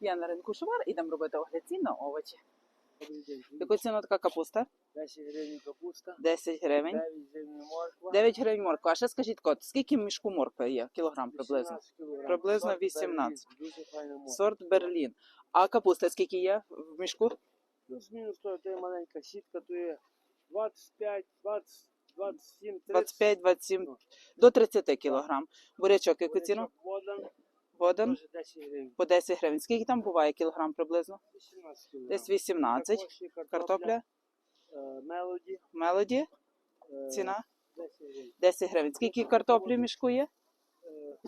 Я на ринку Шувар, ідемо робити огляд цін на овочі. Яку ціну така капуста? 10 гривень капуста, 10 гривень. 9 гривень морква. 9 гривень морква. А ще скажіть кот, скільки в мішку моркви є? Кілограм приблизно. кілограм. Приблизно Сорт 18. Берлін. Дуже. Сорт Берлін. А капуста скільки є в мішку? Плюс-мінус, то є маленька сітка, то є 25, 20, 27, 30. 25-27 до 30 кілограм. Бурячок яку ціну? Бурячок Водан, Годен 10 гривень. по 10 гривень. Скільки там буває кілограм приблизно? 18 кілограм. Десь 18. Також Картопля, е, Мелоді, мелоді, е, ціна 10 гривень. 10 гривень. Скільки картоплі в мішку є? Е,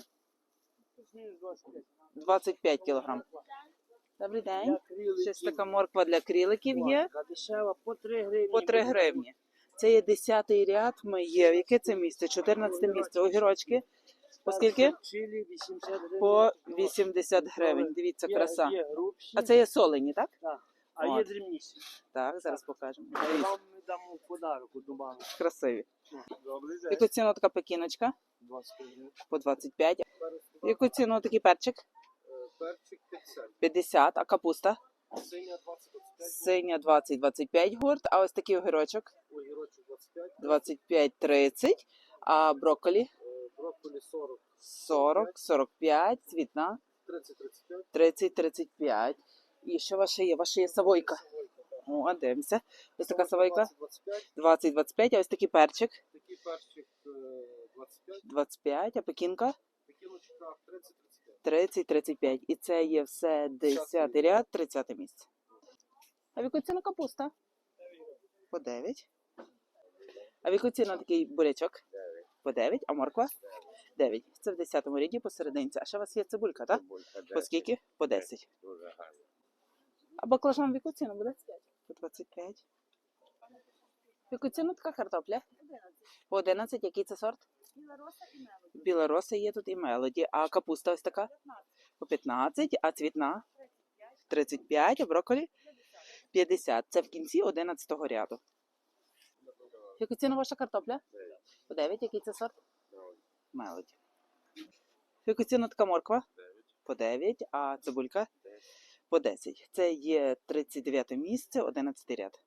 плюс-мінус 25. 25 кілограм. Добрий день. Для криликів. Щось така морква для кріликів є. Дешева по 3 гривні. По 3 гривні. Це є 10 ряд. Ми є. Яке це місце? 14 місце. Огірочки. По скільки? Чилі 80 гривень. По 80 гривень. Дивіться, краса. А це є солені, так? а є дрібніші. Так, зараз покажемо. Я вам дамо подарок банку. красиві. Яку ціну така пекіночка? 20 гривень. По 25. Яку ціну такий перчик? Перчик 50. 50. А капуста? Синя 20-25. Синя 20-25 гурт. А ось такий огірочок Огірочок 25. 25-30. А брокколі? Е, Брокколі 40. 40, 45, цвітна 30-35. 30, 35. І що ваше є? Ваше є савойка. О, дивимося. Ось така савойка 25. 20, 25, а ось такий перчик Такий перчик е, 25. 25, а пекінка Пекіночка 30-35. 30, 35. І це є все 10 ряд, 30 місце. А в яку ціну капуста? По 9. А в яку ціну такий бурячок? По 9. А морква? 9. Це в 10 ряді посерединці. А ще у вас є цибулька, так? По скільки? По 10. Дуже гарно. А баклажан в яку ціну буде? По 25. В яку ціну така картопля? По 11. Який це сорт? Білороса є тут і мелоді. А капуста ось така? По 15. А цвітна? 35. А брокколі? 50. Це в кінці 11 ряду. В яку ціну ваша картопля? По 9. Який це сорт? Мелоді. В яку ціну така морква? По 9. А цибулька? По 10. Це є 39 місце, 11 ряд.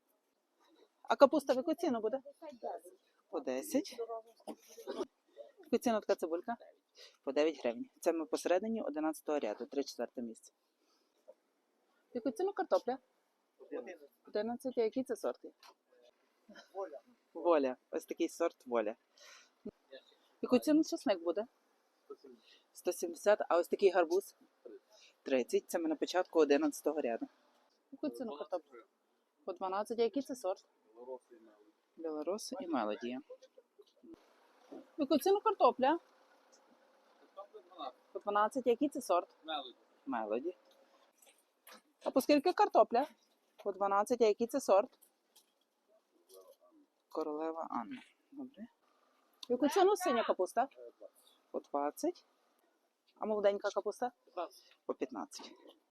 А капуста в яку ціну буде? По 10. В яку ціну така цибулька? По 9 гривень. Це ми посередині 11 ряду, 3-4 місце. Яку ціну картопля? 11. А які це сорти? Воля. Воля. Ось такий сорт воля. Яку ціну чесник буде? 170. А ось такий гарбуз? 30. Це ми на початку 11-го ряду. Яку ціну картопля? По 12. А який це сорт? Білорос і мелодія. Яку ціну картопля? По 12. Який це сорт? Мелоді. А по скільки картопля? По 12. А який це сорт? Королева Анна. Добре. Яку ціну синя капуста? По 20. А молоденька капуста? По 15.